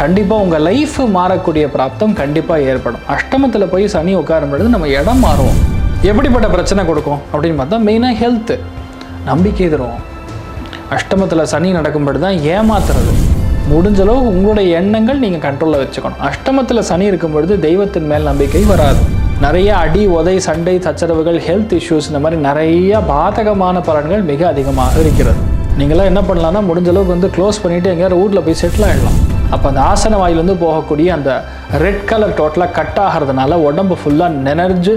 கண்டிப்பாக உங்கள் லைஃப் மாறக்கூடிய பிராப்தம் கண்டிப்பாக ஏற்படும். அஷ்டமத்தில் போய் சனி உட்காரும் பொழுது நம்ம இடம் மாறுவோம். எப்படிப்பட்ட பிரச்சனை கொடுக்கும்? அப்படின்னு பார்த்தா மெயினாக ஹெல்த்து நம்பிக்கை தருவோம் அஷ்டமத்தில் சனி நடக்கும் தான் ஏமாத்துறது. முடிஞ்சளவு உங்களுடைய எண்ணங்கள் நீங்கள் கண்ட்ரோலில் வச்சுக்கணும். அஷ்டமத்தில் சனி இருக்கும் பொழுது தெய்வத்தின் மேல் நம்பிக்கை வராது. நிறைய அடி உதை சண்டை சச்சரவுகள் ஹெல்த் இஷ்யூஸ் இந்த மாதிரி நிறைய பாதகமான பலன்கள் மிக அதிகமாக இருக்கிறது. நீங்களாம் என்ன பண்ணலாம்னா முடிஞ்சளவுக்கு வந்து க்ளோஸ் பண்ணிவிட்டு எங்கேயாவது ஊரில் போய் செட்டில் ஆகிடலாம் அப்போ அந்த ஆசன வாயிலேருந்து போகக்கூடிய அந்த ரெட் கலர் டோட்டலாக கட் ஆகிறதுனால உடம்பு ஃபுல்லாக நெனர்ஜு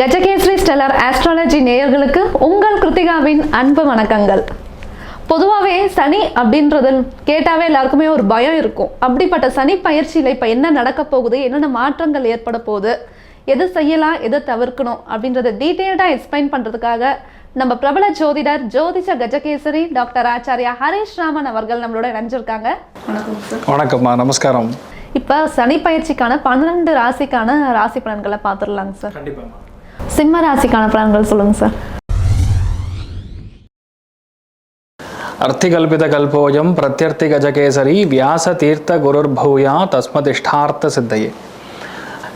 கஜகேசரி ஸ்டெல்லர் ஆஸ்ட்ராலஜி நேயர்களுக்கு உங்கள் கிருத்திகாவின் அன்பு வணக்கங்கள். பொதுவாகவே சனி அப்படின்றது கேட்டாவே எல்லாருக்குமே ஒரு பயம் இருக்கும். அப்படிப்பட்ட சனி பயிற்சியில் இப்போ என்ன நடக்க போகுது? என்னென்ன மாற்றங்கள் ஏற்பட போகுது? எது செய்யலாம்? எது தவிர்க்கணும்? அப்படின்றத டீட்டெயில்டாக எக்ஸ்பிளைன் பண்ணுறதுக்காக நம்ம பிரபல ஜோதிடர் ஜோதிஷ கஜகேசரி டாக்டர் ஆச்சாரியா ஹரீஷ் ராமன் அவர்கள் நம்மளோட இணைஞ்சிருக்காங்க. வணக்கம் சார். வணக்கம்மா நமஸ்காரம். இப்போ சனி பயிற்சிக்கான பன்னெண்டு ராசிக்கான ராசி பலன்களை பார்த்துடலாங்க சார். கண்டிப்பாக சிம்ம ராசிக்கான பலன்கள் சொல்லுங்க சார். அர்த்திகல்பித கல்போயம் பிரத்யர்த்தி கஜகேசரி வியாச தீர்த்த குருர் பூயா தஸ்மதிஷ்டார்த்த சித்தையே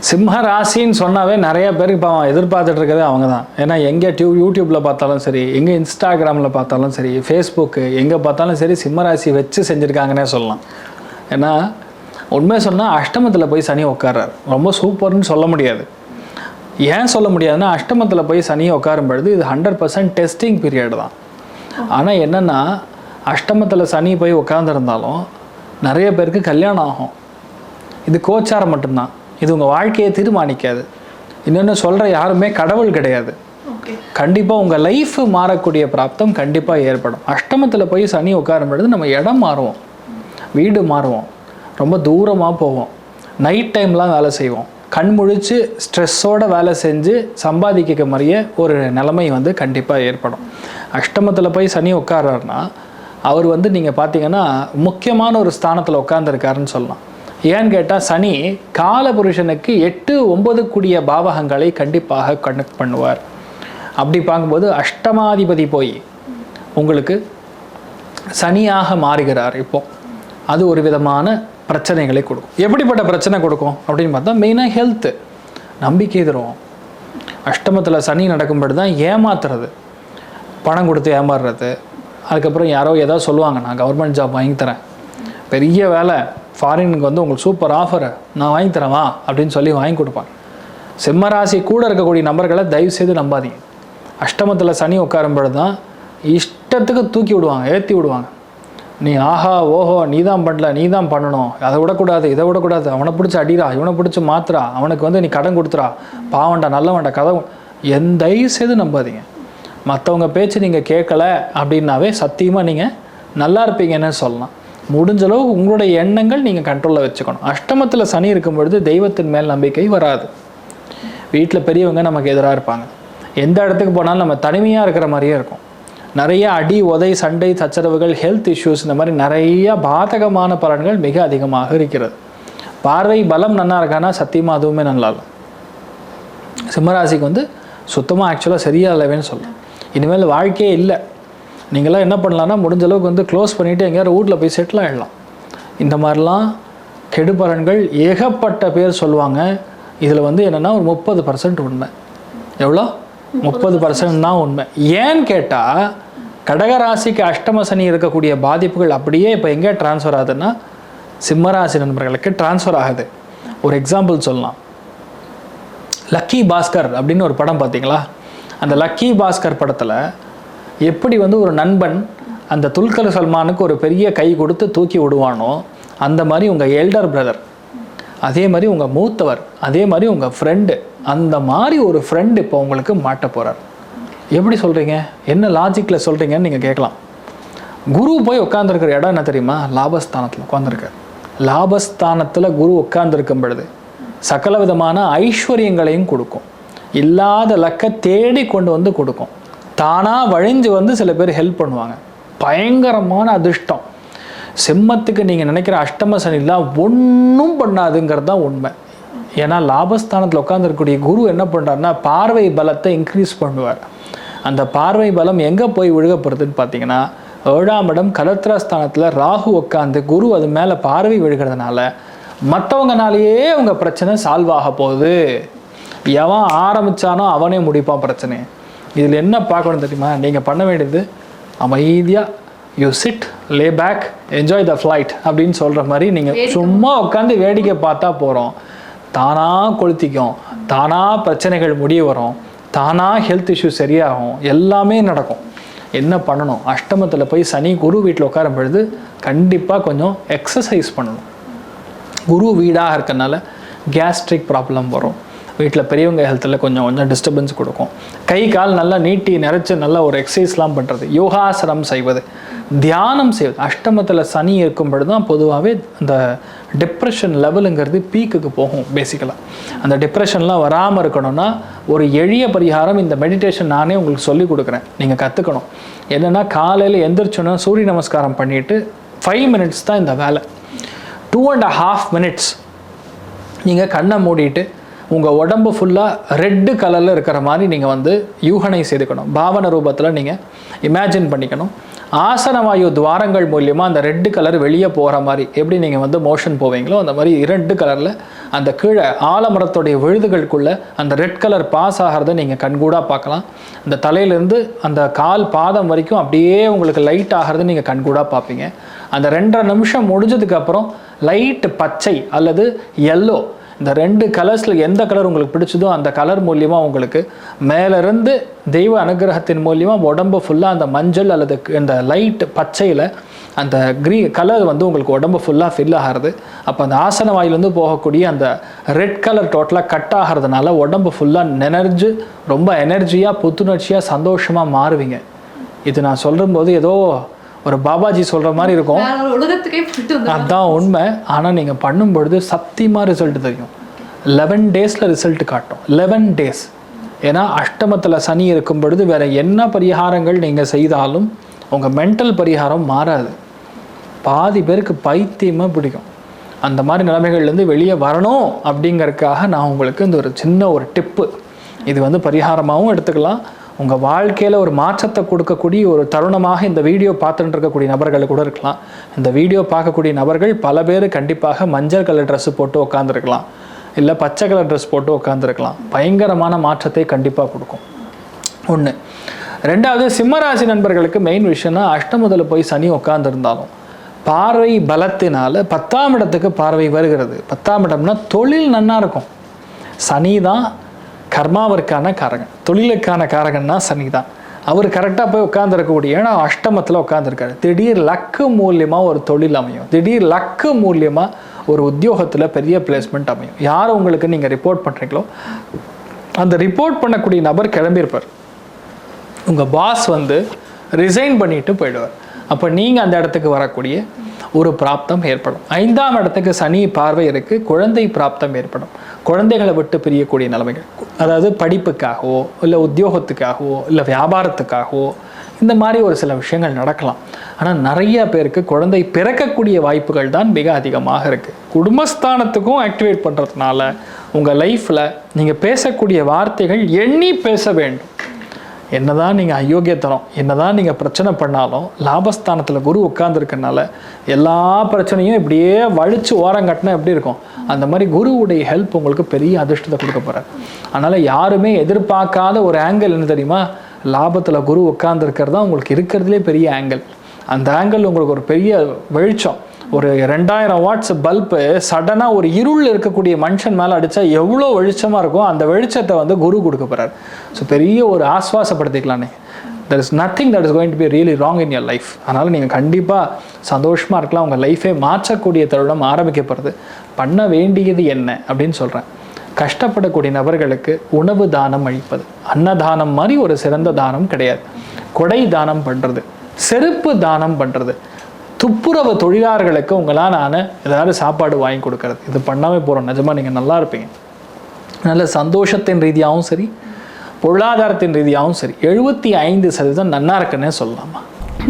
சிம்ம ராசின்னு சொன்னாவே நிறைய பேர் இப்போ எதிர்பார்த்துட்டு இருக்கிறது அவங்க தான் ஏன்னா எங்கே டியூ யூடியூப்பில் பார்த்தாலும் சரி எங்கே இன்ஸ்டாகிராமில் பார்த்தாலும் சரி ஃபேஸ்புக்கு எங்கே பார்த்தாலும் சரி சிம்ம ராசி வச்சு செஞ்சுருக்காங்கன்னே சொல்லலாம். ஏன்னா உண்மையை சொன்னால் அஷ்டமத்தில் போய் சனி உட்கார்றார். ரொம்ப சூப்பர்னு சொல்ல முடியாது. ஏன் சொல்ல முடியாதுன்னா அஷ்டமத்தில் போய் சனியை உட்காரும் பொழுது இது ஹண்ட்ரட் பர்சன்ட் டெஸ்டிங் பீரியட் தான். ஆனால் என்னென்னா அஷ்டமத்தில் சனி போய் உட்காந்துருந்தாலும் நிறைய பேருக்கு கல்யாணம் ஆகும். இது கோச்சாரம் மட்டும்தான். இது உங்கள் வாழ்க்கையை தீர்மானிக்காது. இன்னொன்று சொல்கிற யாருமே கடவுள் கிடையாது. கண்டிப்பாக உங்கள் லைஃப் மாறக்கூடிய பிராப்தம் கண்டிப்பாக ஏற்படும். அஷ்டமத்தில் போய் சனி உட்காரும் பொழுது நம்ம இடம் மாறுவோம். வீடு மாறுவோம். ரொம்ப தூரமாக போவோம். நைட் டைம்லாம் வேலை செய்வோம். கண் முழிச்சு ஸ்ட்ரெஸ்ஸோட வேலை செஞ்சு சம்பாதிக்க மாதிரிய ஒரு நிலைமை வந்து கண்டிப்பாக ஏற்படும். அஷ்டமத்தில் போய் சனி உட்கார்றாருன்னா அவர் வந்து நீங்கள் பார்த்தீங்கன்னா முக்கியமான ஒரு ஸ்தானத்தில் உட்காந்துருக்காருன்னு சொல்லலாம். ஏன்னு கேட்டால் சனி காலபுருஷனுக்கு எட்டு ஒன்பது கூடிய பாவகங்களை கண்டிப்பாக கனெக்ட் பண்ணுவார். அப்படி பார்க்கும்போது அஷ்டமாதிபதி போய் உங்களுக்கு சனியாக மாறுகிறார் இப்போ. அது ஒரு விதமான பிரச்சனைகளை கொடுக்கும். எப்படிப்பட்ட பிரச்சனை கொடுக்கும் அப்படின்னு பார்த்தா மெயினாக ஹெல்த்து நம்பிக்கை தரும். அஷ்டமத்தில் சனி நடக்கும்படி தான் ஏமாத்துறது. பணம் கொடுத்து ஏமாறுறது. அதுக்கப்புறம் யாரோ ஏதோ சொல்லுவாங்க நான் கவர்மெண்ட் ஜாப் வாங்கி தரேன். பெரிய வேலை ஃபாரினுக்கு வந்து உங்களுக்கு சூப்பர் ஆஃபர் நான் வாங்கி தரேன் வா அப்படின்னு சொல்லி வாங்கி கொடுப்பாங்க. சிம்மராசி கூட இருக்கக்கூடிய நபர்களை தயவு செய்து நம்பாதீங்க. அஷ்டமத்தில் சனி உட்காரும் பொழுது தான் இஷ்டத்துக்கு தூக்கி விடுவாங்க ஏற்றி விடுவாங்க. நீ ஆஹா ஓஹோ நீ தான் பண்ணல நீ தான் பண்ணணும். அதை விடக்கூடாது இதை விடக்கூடாது. அவனை பிடிச்சி அடிடா இவனை பிடிச்சி மாத்துறா அவனுக்கு வந்து நீ கடன் கொடுத்துறா பாவண்டா நல்லவன்டா கதை எந்த தயவு செய்து நம்பாதீங்க. மற்றவங்க பேச்சு நீங்கள் கேட்கல அப்படின்னாவே சத்தியமாக நீங்கள் நல்லா இருப்பீங்கன்னு சொல்லலாம். முடிஞ்ச அளவு உங்களுடைய எண்ணங்கள் நீங்கள் கண்ட்ரோலில் வச்சுக்கணும். அஷ்டமத்தில் சனி இருக்கும் பொழுது தெய்வத்தின் மேல் நம்பிக்கை வராது. வீட்டில் பெரியவங்க நமக்கு எதிராக இருப்பாங்க. எந்த இடத்துக்கு போனாலும் நம்ம தனிமையாக இருக்கிற மாதிரியே இருக்கும். நிறைய அடி உதை சண்டை சச்சரவுகள் ஹெல்த் இஷ்யூஸ் இந்த மாதிரி நிறைய பாதகமான பலன்கள் மிக அதிகமாக இருக்கிறது. பார்வை பலம் நல்லா இருக்கானா சத்தியமாக அதுவுமே நல்லா இல்லை சிம்மராசிக்கு வந்து சுத்தமாக ஆக்சுவலாக சரியா இல்லைவேன்னு சொல்லலாம். இனிமேல் வாழ்க்கையே இல்லை. நீங்களாம் என்ன பண்ணலாம்னா முடிஞ்ச அளவுக்கு வந்து க்ளோஸ் பண்ணிவிட்டு எங்கேயாவது வீட்டில் போய் செட்டில் ஆகிடலாம் இந்த மாதிரிலாம் கெடுபலன்கள் ஏகப்பட்ட பேர் சொல்லுவாங்க. இதில் வந்து என்னென்னா ஒரு முப்பது பர்சன்ட் உண்மை. எவ்வளோ? முப்பது பர்சன்ட் தான் உண்மை. ஏன்னு கேட்டால் கடகராசிக்கு அஷ்டம சனி இருக்கக்கூடிய பாதிப்புகள் அப்படியே இப்போ எங்கே ட்ரான்ஸ்ஃபர் ஆகுதுன்னா சிம்மராசி நண்பர்களுக்கு ட்ரான்ஸ்ஃபர் ஆகுது. ஒரு எக்ஸாம்பிள் சொல்லலாம். லக்கி பாஸ்கர் அப்படின்னு ஒரு படம் பார்த்தீங்களா? அந்த லக்கி பாஸ்கர் படத்தில் எப்படி வந்து ஒரு நண்பன் அந்த துல்கர் சல்மானுக்கு ஒரு பெரிய கை கொடுத்து தூக்கி விடுவானோ அந்த மாதிரி உங்கள் எல்டர் பிரதர் அதே மாதிரி உங்கள் மூத்தவர் அதே மாதிரி உங்கள் ஃப்ரெண்டு அந்த மாதிரி ஒரு ஃப்ரெண்டு இப்போ உங்களுக்கு மாட்ட போகிறார் எப்படி சொல்கிறீங்க என்ன லாஜிக்கில் சொல்கிறீங்கன்னு நீங்கள் கேட்கலாம். குரு போய் உட்காந்துருக்கிற இடம் என்ன தெரியுமா? லாபஸ்தானத்தில் உட்காந்துருக்கார் லாபஸ்தானத்தில் குரு உட்காந்துருக்கும் பொழுது சகல விதமான ஐஸ்வர்யங்களையும் கொடுக்கும். இல்லாத லக்க தேடி கொண்டு வந்து கொடுக்கும். தானாக வழிஞ்சு வந்து சில பேர் ஹெல்ப் பண்ணுவாங்க. பயங்கரமான அதிர்ஷ்டம். சிம்மத்துக்கு நீங்கள் நினைக்கிற அஷ்டம சனிலாம் ஒன்றும் பண்ணாதுங்கிறது தான் உண்மை. ஏன்னா லாபஸ்தானத்தில் உட்காந்துருக்கக்கூடிய குரு என்ன பண்ணுறாருன்னா பார்வை பலத்தை இன்க்ரீஸ் பண்ணுவார். அந்த பார்வை பலம் எங்கே போய் விழுகப்படுறதுன்னு பார்த்தீங்கன்னா ஏழாம் இடம் கலத்திரஸ்தானத்தில் ராகு உட்காந்து குரு அது மேலே பார்வை விழுகிறதுனால மற்றவங்கனாலேயே அவங்க பிரச்சனை சால்வ் ஆக போகுது. எவன் ஆரம்பிச்சானோ அவனே முடிப்பான் பிரச்சனை இதில் என்ன பார்க்கணும் தெரியுமா? நீங்கள் பண்ண வேண்டியது அமைதியாக you sit lay back enjoy the flight அப்படின்னு சொல்கிற மாதிரி நீங்கள் சும்மா உட்காந்து வேடிக்கை பார்த்தா போகிறோம் தானாக கொளுத்திக்கும். தானாக பிரச்சனைகள் முடிய வரும். தானாக ஹெல்த் இஷ்யூ சரியாகும். எல்லாமே நடக்கும். என்ன பண்ணணும்? அஷ்டமத்தில் போய் சனி குரு வீட்டில் உட்காரும் பொழுது கண்டிப்பாக கொஞ்சம் எக்ஸசைஸ் பண்ணணும். குரு வீடாக இருக்கறனால கேஸ்ட்ரிக் ப்ராப்ளம் வரும். வீட்டில் பெரியவங்க ஹெல்த்தில் கொஞ்சம் கொஞ்சம் டிஸ்டர்பன்ஸ் கொடுக்கும். கை கால் நல்லா நீட்டி நிறைச்சி நல்லா ஒரு எக்ஸசைஸ்லாம் பண்ணுறது யோகாசனம் செய்வது. தியானம் செய்வது. அஷ்டமத்தில் சனி இருக்கும் பொழுது தான் பொதுவாகவே அந்த டிப்ரெஷன் லெவலுங்கிறது பீக்குக்கு போகும் பேசிக்கலாக அந்த டிப்ரெஷன்லாம் வராமல் இருக்கணும்னா ஒரு எளிய பரிகாரம் இந்த மெடிடேஷன் நானே உங்களுக்கு சொல்லி கொடுக்குறேன். நீங்கள் கற்றுக்கணும் என்னென்னா காலையில் எந்திரிச்சோன்னா சூரிய நமஸ்காரம் பண்ணிவிட்டு ஃபைவ் மினிட்ஸ் தான் இந்த வேலை. டூ அண்ட் ஹாஃப் மினிட்ஸ் நீங்கள் கண்ணை மூடிட்டு உங்கள் உடம்பு ஃபுல்லாக ரெட்டு கலரில் இருக்கிற மாதிரி நீங்கள் வந்து யூகனை செய்துக்கணும். பாவன ரூபத்தில் நீங்கள் இமேஜின் பண்ணிக்கணும். ஆசன வாயு துவாரங்கள் மூலியமாக அந்த ரெட்டு கலர் வெளியே போகிற மாதிரி எப்படி நீங்கள் வந்து மோஷன் போவீங்களோ அந்த மாதிரி இரண்டு கலரில் அந்த கீழே ஆலமரத்துடைய விழுதுகளுக்குள்ளே அந்த ரெட் கலர் பாஸ் ஆகிறத நீங்கள் கண்கூடாக பார்க்கலாம். அந்த தலையிலேருந்து அந்த கால் பாதம் வரைக்கும் அப்படியே உங்களுக்கு லைட் ஆகிறத நீங்கள் கண்கூடாக பார்ப்பீங்க. அந்த ரெண்டரை நிமிஷம் முடிஞ்சதுக்கப்புறம் லைட் பச்சை அல்லது எல்லோ இந்த ரெண்டு கலர்ஸில் எந்த கலர் உங்களுக்கு பிடிச்சதோ அந்த கலர் மூலியமாக உங்களுக்கு மேலேருந்து தெய்வ அனுகிரகத்தின் மூலியமாக உடம்பு ஃபுல்லாக அந்த மஞ்சள் அல்லது இந்த லைட் பச்சையில் அந்த க்ரீ கலர் வந்து உங்களுக்கு உடம்பு ஃபுல்லாக ஃபில் ஆகிறது. அப்போ அந்த ஆசன வாயிலேருந்து போகக்கூடிய அந்த ரெட் கலர் டோட்டலாக கட் ஆகிறதுனால உடம்பு ஃபுல்லாக நெனர்ஜு ரொம்ப எனர்ஜியாக புத்துணர்ச்சியாக சந்தோஷமாக மாறுவீங்க. இது நான் சொல்லும்போது ஏதோ ஒரு பாபாஜி சொல்கிற மாதிரி இருக்கும். அதான் உண்மை. ஆனால் நீங்கள் பண்ணும் பொழுது சத்தியமாக ரிசல்ட் தெரியும் லெவன் டேஸில் ரிசல்ட் காட்டும். லெவன் டேஸ் ஏன்னா அஷ்டமத்தில் சனி இருக்கும் பொழுது வேற என்ன பரிகாரங்கள் நீங்கள் செய்தாலும் உங்கள் மென்டல் பரிகாரம் மாறாது. பாதி பேருக்கு பைத்தியமாக பிடிக்கும். அந்த மாதிரி நிலைமைகள்லேருந்து வெளியே வரணும் அப்படிங்கறதுக்காக நான் உங்களுக்கு இந்த ஒரு சின்ன ஒரு டிப்பு இது வந்து பரிகாரமாகவும் எடுத்துக்கலாம். உங்கள் வாழ்க்கையில் ஒரு மாற்றத்தை கொடுக்கக்கூடிய ஒரு தருணமாக இந்த வீடியோ பார்த்துட்டு இருக்கக்கூடிய நபர்கள் கூட இருக்கலாம். இந்த வீடியோ பார்க்கக்கூடிய நபர்கள் பல பேர் கண்டிப்பாக மஞ்சள் கலர் ட்ரெஸ்ஸு போட்டு உட்காந்துருக்கலாம் இல்லை பச்சை கலர் ட்ரெஸ் போட்டு உட்காந்துருக்கலாம் பயங்கரமான மாற்றத்தை கண்டிப்பாக கொடுக்கும். ஒன்று ரெண்டாவது சிம்மராசி நண்பர்களுக்கு மெயின் விஷயம்னா அஷ்டமுதல போய் சனி உட்காந்துருந்தாலும் பார்வை பலத்தினால் பத்தாம் இடத்துக்கு பார்வை வருகிறது. பத்தாம் இடம்னா தொழில் நன்னா இருக்கும். சனி தான் கர்மாவிற்கான காரகன். தொழிலுக்கான காரகன்னா சனி தான். அவர் கரெக்டாக போய் உட்காந்துருக்கக்கூடிய ஏன்னா அஷ்டமத்தில் உட்காந்துருக்காரு திடீர் லக்கு மூலியமாக ஒரு தொழில் அமையும். திடீர் லக்கு மூலியமாக ஒரு உத்தியோகத்தில் பெரிய பிளேஸ்மெண்ட் அமையும். யார் உங்களுக்கு நீங்கள் ரிப்போர்ட் பண்ணுறீங்களோ அந்த ரிப்போர்ட் பண்ணக்கூடிய நபர் கிளம்பியிருப்பார். உங்கள் பாஸ் வந்து ரிசைன் பண்ணிட்டு போயிடுவார். அப்போ நீங்கள் அந்த இடத்துக்கு வரக்கூடிய ஒரு பிராப்தம் ஏற்படும். ஐந்தாம் இடத்துக்கு சனி பார்வை இருக்குது குழந்தை பிராப்தம் ஏற்படும். குழந்தைகளை விட்டு பிரியக்கூடிய நிலைமைகள். அதாவது படிப்புக்காகவோ இல்லை உத்தியோகத்துக்காகவோ இல்லை வியாபாரத்துக்காகவோ இந்த மாதிரி ஒரு சில விஷயங்கள் நடக்கலாம். ஆனால் நிறைய பேருக்கு குழந்தை பிறக்கக்கூடிய வாய்ப்புகள் தான் மிக அதிகமாக இருக்குது குடும்பஸ்தானத்துக்கும் ஆக்டிவேட் பண்ணுறதுனால உங்கள் லைஃப்பில் நீங்கள் பேசக்கூடிய வார்த்தைகள் எண்ணி பேச வேண்டும். என்னதான் நீங்கள் அயோக்கியத்தனம் என்னதான் நீங்கள் பிரச்சனை பண்ணாலும் லாபஸ்தானத்தில் குரு உட்காந்துருக்கனால எல்லா பிரச்சனையும் இப்படியே வலிச்சு ஓரம் கட்டினா எப்படி இருக்கும்? அந்த மாதிரி குருவுடைய ஹெல்ப் உங்களுக்கு பெரிய அதிர்ஷ்டத்தை கொடுக்க போகிறார் அதனால் யாருமே எதிர்பார்க்காத ஒரு ஆங்கிள் என்ன தெரியுமா? லாபத்தில் குரு உட்காந்துருக்கிறது தான் உங்களுக்கு இருக்கிறதுலே பெரிய ஆங்கிள் அந்த ஆங்கிள் உங்களுக்கு ஒரு பெரிய வெளிச்சம். ஒரு ரெண்டாயிரம் வாட்ஸ் பல்பு சடனாக ஒரு இருள் இருக்கக்கூடிய மனுஷன் மேலே அடித்தா எவ்வளோ வெளிச்சமாக இருக்கும் அந்த வெளிச்சத்தை வந்து குரு கொடுக்க போகிறார் ஸோ பெரிய ஒரு ஆஸ்வாசப்படுத்திக்கலானே there is nothing that is going to be really wrong in your life அதனால் நீங்கள் கண்டிப்பாக சந்தோஷமாக இருக்கலாம். உங்கள் லைஃபே மாற்றக்கூடிய தருணம் ஆரம்பிக்கப்படுறது பண்ண வேண்டியது என்ன அப்படின்னு சொல்கிறேன் கஷ்டப்படக்கூடிய நபர்களுக்கு உணவு தானம் அளிப்பது. அன்னதானம் மாதிரி ஒரு சிறந்த தானம் கிடையாது. கொடை தானம் பண்ணுறது செருப்பு தானம் பண்ணுறது துப்புரவு தொழிலாளர்களுக்கு உங்களால் நான் ஏதாவது சாப்பாடு வாங்கி கொடுக்கறது. இது பண்ணாமல் போகிறோம் நிஜமாக நீங்கள் நல்லா இருப்பீங்க. நல்ல சந்தோஷத்தின் ரீதியாகவும் சரி பொருளாதாரத்தின் ரீதியாகவும் சரி எழுபத்தி ஐந்து சதவீதம் நன்னா இருக்குன்னே சொல்லலாமா?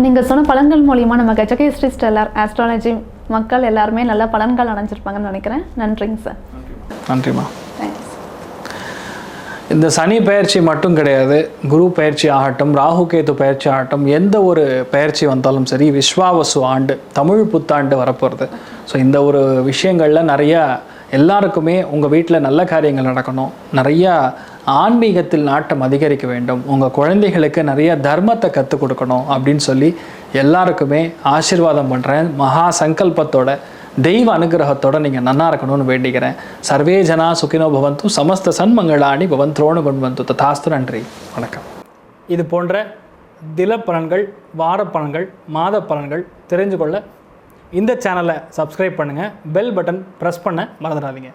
நீங்கள் சொன்ன பலன்கள் மூலியமாக நம்ம கஜகேஸ்ரீ ஸ்டெல்லார் ஆஸ்ட்ராலஜி மக்கள் எல்லாருமே நல்ல பலன்கள் அடைஞ்சிருப்பாங்கன்னு நினைக்கிறேன். நன்றிங்க சார் நன்றிம்மா. இந்த சனி பயிற்சி மட்டும் கிடையாது குரு பயிற்சி ஆகட்டும் ராகு கேது பயிற்சி ஆகட்டும் எந்த ஒரு பயிற்சி வந்தாலும் சரி விஸ்வாவசு ஆண்டு தமிழ் புத்தாண்டு வரப்போகிறது ஸோ இந்த ஒரு விஷயங்களில் நிறையா எல்லாருக்குமே உங்கள் வீட்டில் நல்ல காரியங்கள் நடக்கணும். நிறையா ஆன்மீகத்தில் நாட்டம் அதிகரிக்க வேண்டும். உங்கள் குழந்தைகளுக்கு நிறைய தர்மத்தை கற்றுக் கொடுக்கணும் அப்படின்னு சொல்லி எல்லாருக்குமே ஆசிர்வாதம் பண்ணுறேன் மகா சங்கல்பத்தோட தெய்வ அனுகிரகத்தோட நீங்கள் நன்னா இருக்கணும்னு வேண்டிக்கிறேன். சர்வே ஜனா சுகினோ பவந்து சமஸ்த சன்மங்களாணி பவந்த்ரோணு பவந்து. ததாஸ்து நன்றி. வணக்கம். இது போன்ற தில பலன்கள் வார பலன்கள் மாத பலன்கள் தெரிஞ்சு கொள்ள இந்த சேனலை சப்ஸ்கிரைப் பண்ணுங்கள் பெல் பட்டன் ப்ரெஸ் பண்ண மறந்துடாதீங்க.